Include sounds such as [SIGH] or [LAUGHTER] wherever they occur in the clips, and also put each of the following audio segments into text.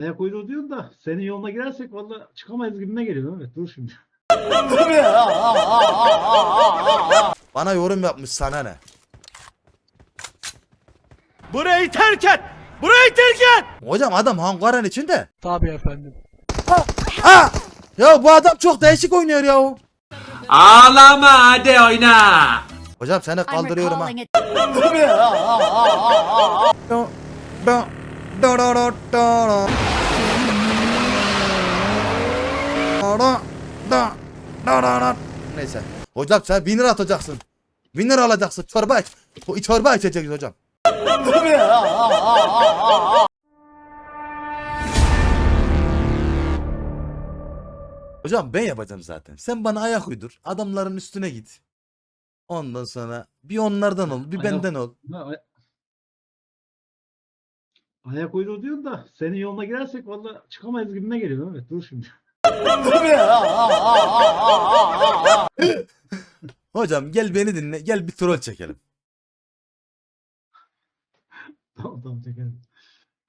Ayak uyruğu diyorsun da senin yoluna girersek valla çıkamayız gibime geliyor Mehmet. Dur şimdi. [LAUGHS] Bana yorum yapmış sana ne? Burayı terk et! Burayı terk et! Hocam adam hangarın içinde. Tabii efendim. Ha! Ya bu adam çok değişik oynuyor ya. Ağlama hadi oyna! Hocam seni kaldırıyorum ha. [LAUGHS] do- do- do- do- do. Neyse. Hocam sen winner atacaksın. Winner alacaksın. Çorba iç. Çorba içeceksin hocam. Hocam ben yapacağım zaten. Sen bana ayak uydur. Adamların üstüne git. Ondan sonra bir onlardan ol, bir Ayak- benden ol. Ha, ay- Ayak uyruğu diyorsun da senin yoluna girersek valla çıkamayız gibime geliyor Mehmet. Dur şimdi. Hocam gel beni dinle. Gel bir troll çekelim. Tamam tamam çekelim.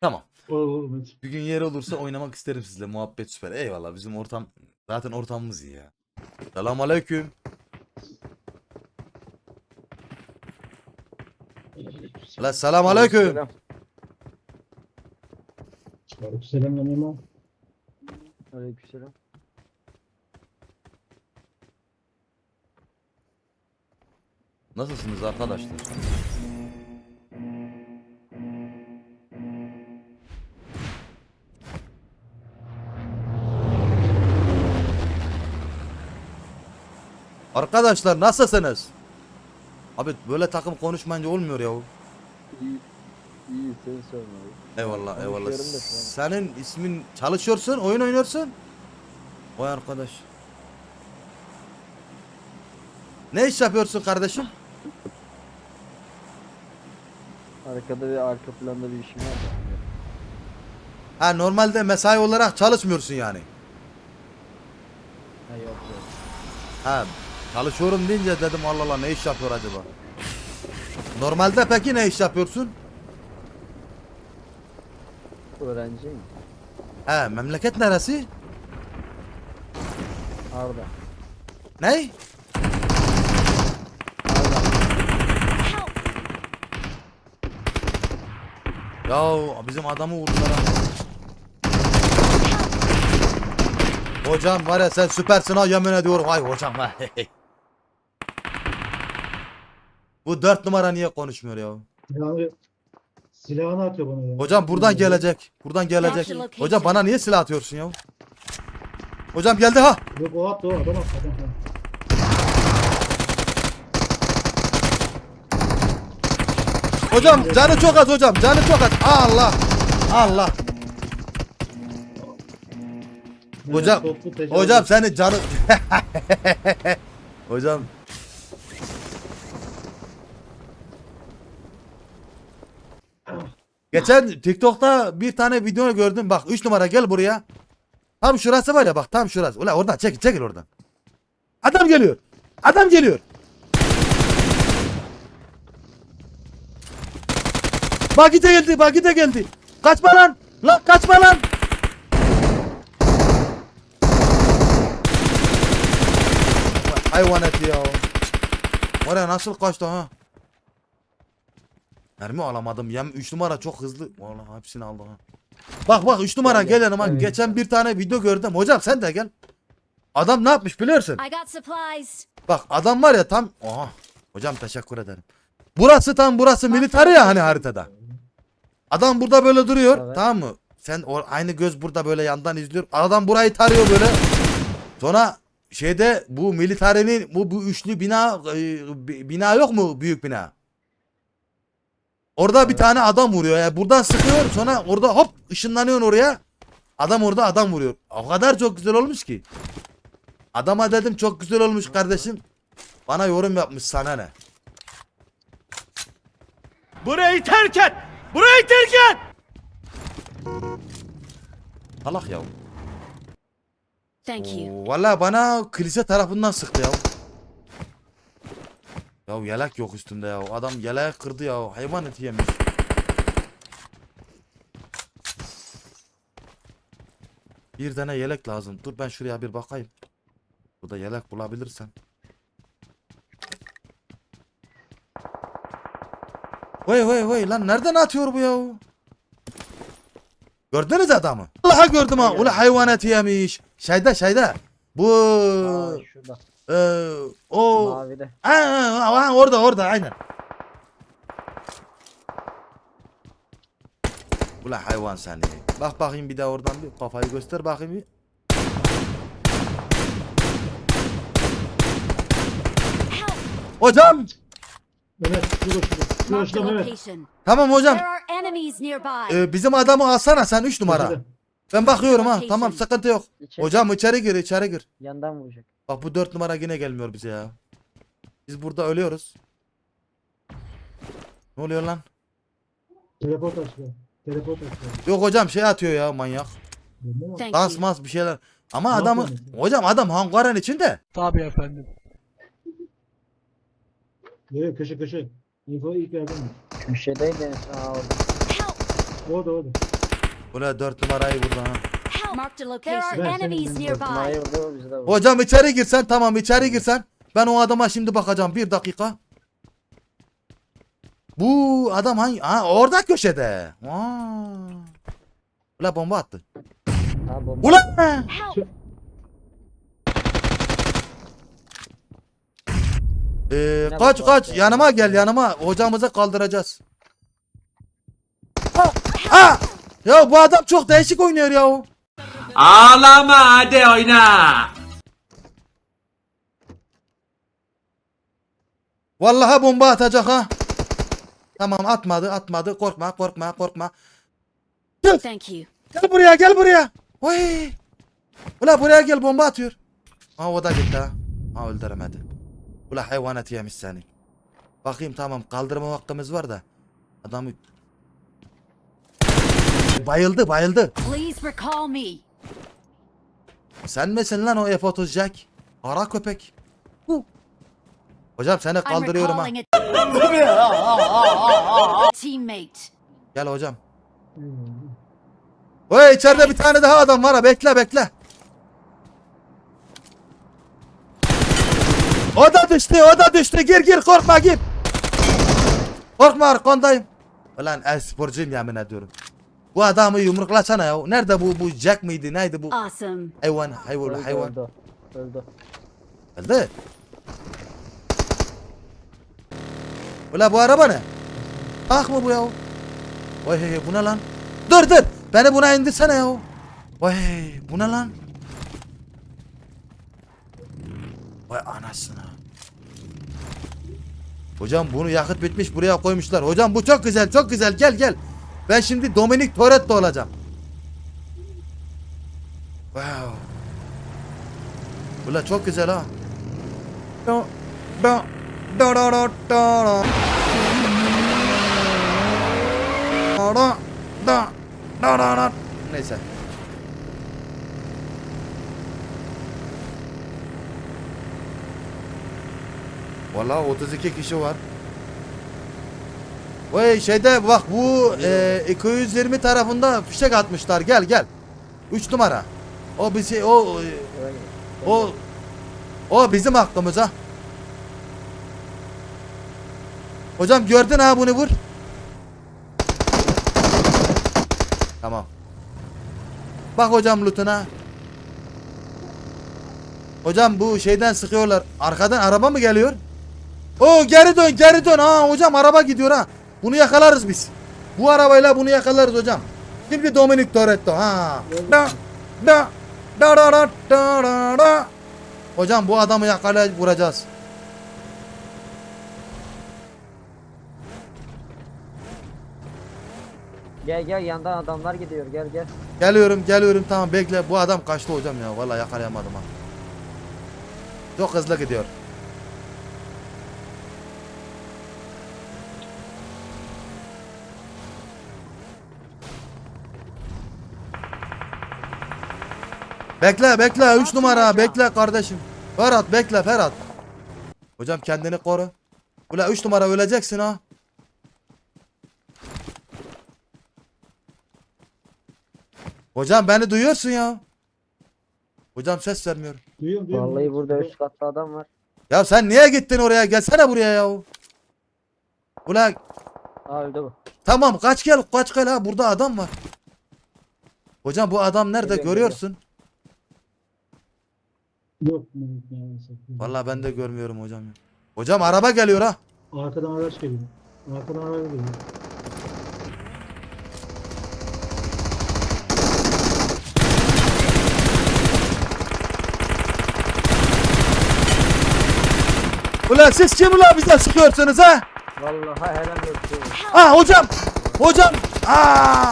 Tamam. Olur olur. Bir gün yer olursa oynamak isterim sizle. Muhabbet süper. Eyvallah. Bizim ortam zaten ortamımız iyi ya. Selam aleyküm. La selam aleyküm. Aleykümselam lan imam. Aleykümselam. Nasılsınız arkadaşlar? Arkadaşlar nasılsınız? Abi böyle takım konuşmayınca olmuyor ya. İyi, iyi seni sormalı. Eyvallah eyvallah. An. Senin ismin çalışıyorsun, oyun oynuyorsun. Vay arkadaş. Ne iş yapıyorsun kardeşim? Arkada ve arka planda bir işim var da. Ha normalde mesai olarak çalışmıyorsun yani. Ha yok yok. Ha çalışıyorum deyince dedim Allah Allah ne iş yapıyor acaba? Normalde peki ne iş yapıyorsun? Öğrenciyim. He memleket neresi? Arda. Ne? Ya bizim adamı vurdular. Hocam var ya sen süpersin ha yemin ediyorum. Ay hocam ha. Bu dört numara niye konuşmuyor ya? Silahını, silahını atıyor bana ya. Hocam buradan gelecek. Buradan gelecek. Hocam bana niye silah atıyorsun ya? Hocam geldi ha. Yok o attı o adam attı adam. adam. Hocam canı çok az hocam. Canı çok az. Allah. Allah. Hocam. Hocam senin canı... [LAUGHS] hocam. Geçen TikTok'ta bir tane video gördüm. Bak 3 numara gel buraya. Tam şurası var ya bak tam şurası. Ulan oradan çekil çekil oradan. Adam geliyor. Adam geliyor. Bagite geldi, bagite geldi. Kaçma lan. Lan kaçma lan. Hayvan eti ya. Oraya nasıl kaçtı ha? Mermi alamadım. Yem 3 numara çok hızlı. Vallahi hepsini aldı ha. Bak bak 3 numara gel yanıma. Evet. Geçen bir tane video gördüm. Hocam sen de gel. Adam ne yapmış biliyorsun? Bak adam var ya tam. Oha. Hocam teşekkür ederim. Burası tam burası militer ya hani haritada. Adam burada böyle duruyor. Evet. Tamam mı? Sen o, aynı göz burada böyle yandan izliyor. Adam burayı tarıyor böyle. Sonra şeyde bu militerinin bu, bu üçlü bina e, bi- bina yok mu büyük bina? Orada bir tane adam vuruyor ya. Buradan sıkıyor sonra orada hop ışınlanıyor oraya. Adam orada adam vuruyor. O kadar çok güzel olmuş ki. Adama dedim çok güzel olmuş kardeşim. Bana yorum yapmış sana ne? Burayı terk et! Burayı terk et! Salak ya. Thank you. Valla bana kilise tarafından sıktı ya. Ya yelek yok üstünde ya. Adam yeleği kırdı ya. Hayvan eti yemiş. Bir tane yelek lazım. Dur ben şuraya bir bakayım. Burada yelek bulabilirsen. Vay vay vay lan nereden atıyor bu ya? Gördünüz adamı. Allah'a gördüm ha. Ula hayvanat yemiş. Şeyde şeyde. Bu Aa, şurada. eee, o Mavide. Ha, ha, ha, orada orada aynen. Ula hayvan seni. Bak bakayım bir de oradan bir kafayı göster bakayım bir. Hocam. Evet şurada şurada. Şurada evet. Tamam hocam. There are enemies nearby. Ee, bizim adamı alsana sen 3 numara. Ben bakıyorum ha. Tamam sıkıntı yok. İçeri, Hocam içeri gir içeri gir. yandan vuracak. Bak bu 4 numara yine gelmiyor bize ya. Biz burada ölüyoruz. Ne oluyor lan? Teleport açıyor. Teleport açıyor. Yok hocam şey atıyor ya manyak. Dans mas bir şeyler. Ama Ne adamı hocam adam hangarın içinde. Tabii efendim. Evet köşe köşe. Info ilk verdim mi? Köşedeydi son. Aa, orada. Help! Orada orada. Buna 4 numarayı burada ha. Marked a location. There senin enemies nearby. Vurdu bizi de vurdu. Hocam içeri girsen tamam içeri girsen. Ben o adama şimdi bakacağım bir dakika. Bu adam hangi? Ha orada köşede. Aa. Ula bomba attı. Ha, bomba. Ula! Help! Ee, Ne kaç kaç attı? yanıma gel yanıma hocamızı kaldıracağız. Ha! Ha! Ya bu adam çok değişik oynuyor ya. Ağlama hadi oyna. Vallahi bomba atacak ha. Tamam atmadı atmadı korkma korkma korkma. Gel Thank you. gel buraya gel buraya. Oy. Ula buraya gel bomba atıyor. Ha o da gitti ha. Ha öldüremedi. Ula hayvanat yemiş seni. Bakayım tamam kaldırma vaktimiz var da. Adamı Bayıldı bayıldı. Please recall me. Sen misin lan o F-30 Jack? Kara köpek. Hu. Hocam seni kaldırıyorum ha. teammate. Gel hocam. Oy içeride bir tane daha adam var ha bekle bekle. O da düştü o da düştü gir gir korkma gir. Korkma arkandayım. Ulan el sporcuyum yemin ediyorum. Bu adamı yumruklasana ya. Nerede bu bu Jack mıydı neydi bu? Awesome. Hayvan hayvan Öldü, hayvan. öldü. Öldü. Öldü. Ula bu araba ne? Ah mı bu ya? Vay hey hey, bu ne lan? Dur dur. Beni buna indirsene ya. Vay hey, bu ne lan? Vay anasını. Hocam bunu yakıt bitmiş buraya koymuşlar. Hocam bu çok güzel çok güzel gel gel. Ben şimdi Dominic Toretto olacağım. Wow. Ula çok güzel ha. Da da da da da. Da da da da da da. Neyse. Vallahi 32 kişi var. Vay şeyde bak bu e, 220 tarafında fişek atmışlar. Gel gel. 3 numara. O bizi o o o bizim hakkımıza. Hocam gördün ha bunu vur. Tamam. Bak hocam lootuna. Hocam bu şeyden sıkıyorlar. Arkadan araba mı geliyor? Oo geri dön geri dön. Ha hocam araba gidiyor ha. Bunu yakalarız biz. Bu arabayla bunu yakalarız hocam. Şimdi Dominic Toretto ha. Da da da da da da da da. Hocam bu adamı yakalayıp vuracağız. Gel gel yandan adamlar gidiyor gel gel. Geliyorum geliyorum tamam bekle. Bu adam kaçtı hocam ya. Vallahi yakalayamadım ha. Çok hızlı gidiyor. Bekle bekle 3 numara bekle kardeşim. Ferhat bekle Ferhat. Hocam kendini koru. Ula 3 numara öleceksin ha. Hocam beni duyuyorsun ya. Hocam ses vermiyor. Duyuyorum duyuyorum. Vallahi burada üst katta adam var. Ya sen niye gittin oraya? Gelsene buraya ya. Ulan Aa öldü bu. tamam kaç gel kaç gel ha burada adam var. Hocam bu adam nerede Geliyorum, görüyorsun? Yok maalesef. Vallahi ben de görmüyorum hocam ya. Hocam araba geliyor ha. Arkadan araç geliyor. Arkadan araç geliyor. Ulan siz kim ulan bize sıkıyorsunuz ha? Vallahi helal olsun. Ha hocam. Hocam. Aa!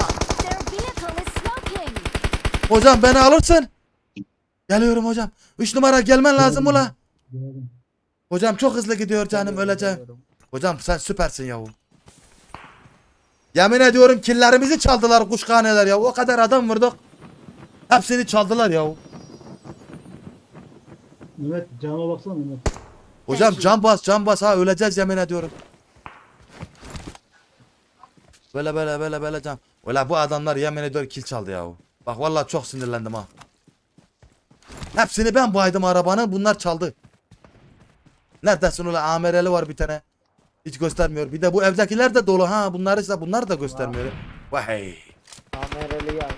Hocam beni alırsın. Geliyorum hocam. 3 numara gelmen lazım ula. Hocam çok hızlı gidiyor canım öleceğim. Hocam sen süpersin yahu. Yemin ediyorum killerimizi çaldılar kuşkaneler ya. O kadar adam vurduk. Hepsini çaldılar yahu. Mehmet cama baksana Mehmet. Hocam can bas can bas ha öleceğiz yemin ediyorum. Böyle böyle böyle böyle can. Valla bu adamlar yemin ediyorum kill çaldı yahu. Bak vallahi çok sinirlendim ha. Hepsini ben baydım arabanın bunlar çaldı. Neredesin ulan amereli var bir tane. Hiç göstermiyor. Bir de bu evdekiler de dolu ha. Bunlar ise bunlar da göstermiyor. Vay. Amereli'yi al.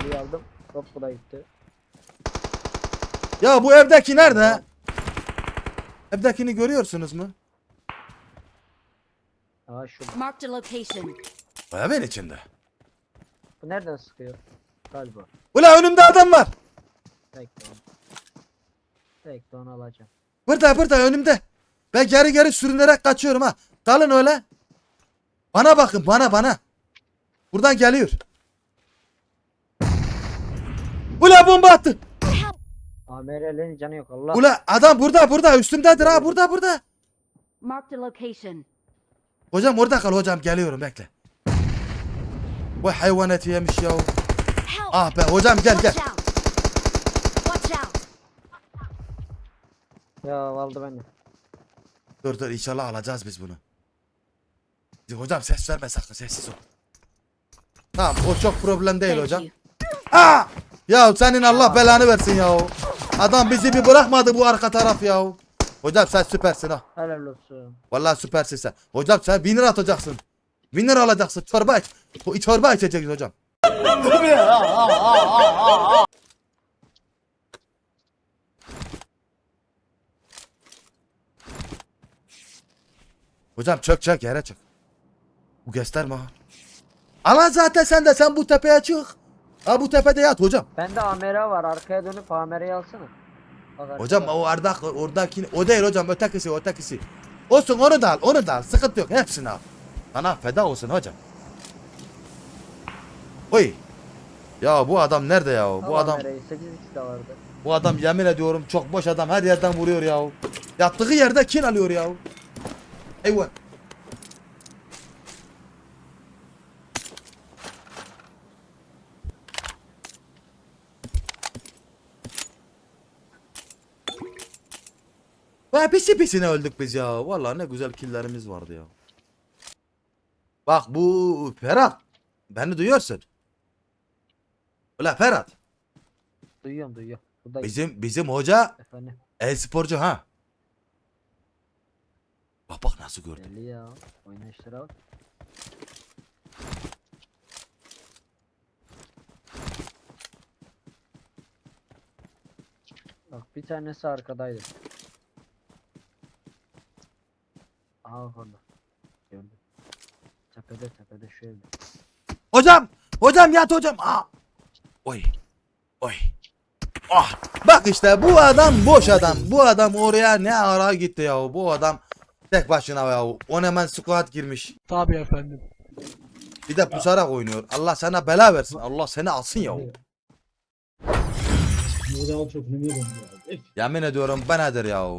Eli'yi aldım. Hop bu da gitti. Ya bu evdeki nerede? Evdekini görüyorsunuz mu? Aa şurada. Marked a location. Bu evin içinde. Bu nereden sıkıyor? Galiba. Ula önümde adam var. Bekle Bekle onu alacağım. Burada burada önümde. Ben geri geri sürünerek kaçıyorum ha. Kalın öyle. Bana bakın bana bana. Buradan geliyor. Ula bomba attı. Amereli'nin canı yok Allah. Ula adam burada burada üstümdedir ha burada burada. Marked a location. Hocam orada kal hocam geliyorum bekle. Bu hayvan eti yemiş ya. Ah be hocam gel gel. Ya aldı beni. Dur dur inşallah alacağız biz bunu. Hocam ses verme sakın sessiz ol. Tamam o çok problem değil Thank hocam. you. Aa! Ya senin Allah belanı versin ya. Adam bizi bir bırakmadı bu arka taraf ya. Hocam sen süpersin ha. Helal olsun. Vallahi süpersin sen. Hocam sen winner atacaksın. Winner alacaksın. Çorba iç. Bu çorba içeceğiz hocam. Hocam çök çök yere çök. Bu gösterme ha. Alan zaten sen de sen bu tepeye çık. Ha bu tepede yat hocam. Bende Amera var. Arkaya dönüp Amera'yı alsana. Bak Hocam arkada. o ardak oradaki o değil hocam ötekisi ötekisi. Olsun onu da al onu da al sıkıntı yok hepsini al. Sana feda olsun hocam. Oy. Ya bu adam nerede ya? Bu Al adam Amera'yı. 8x de vardı. bu adam yemin ediyorum çok boş adam her yerden vuruyor ya. Yattığı yerde kin alıyor ya. Eyvah. Vay pisi pisine öldük biz ya. Vallahi ne güzel killerimiz vardı ya. Bak bu Ferhat. Beni duyuyorsun. Ulan Ferhat. Duyuyorum duyuyorum. Bizim bizim hoca efendim. e-sporcu ha. Bak bak nasıl gördüm. Belli ya. Oynayışlara bak. Bak bir tanesi arkadaydı. Aa orada. Gördüm. Tepede tepede şu evde. Hocam! Hocam yat hocam. Aa. Oy. Oy. Ah. Bak işte bu adam boş adam. Bu adam oraya ne ara gitti ya. Bu adam tek başına ya. On hemen squad girmiş. Tabii efendim. Bir de pusarak oynuyor. Allah sana bela versin. Allah seni alsın ya. Burada al çok önemli ya. Yemin ediyorum ben nedir ya.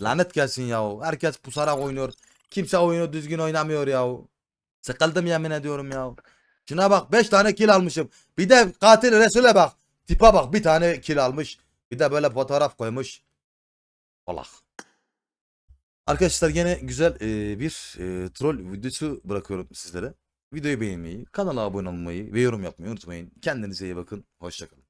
Lanet gelsin ya. Herkes pusarak oynuyor. Kimse oyunu düzgün oynamıyor ya. Sıkıldım yemin ediyorum ya. Şuna bak 5 tane kill almışım. Bir de katil Resul'e bak. Tipa bak bir tane kill almış. Bir de böyle fotoğraf koymuş. Allah. Arkadaşlar yine güzel e, bir e, troll videosu bırakıyorum sizlere. Videoyu beğenmeyi, kanala abone olmayı ve yorum yapmayı unutmayın. Kendinize iyi bakın. Hoşçakalın.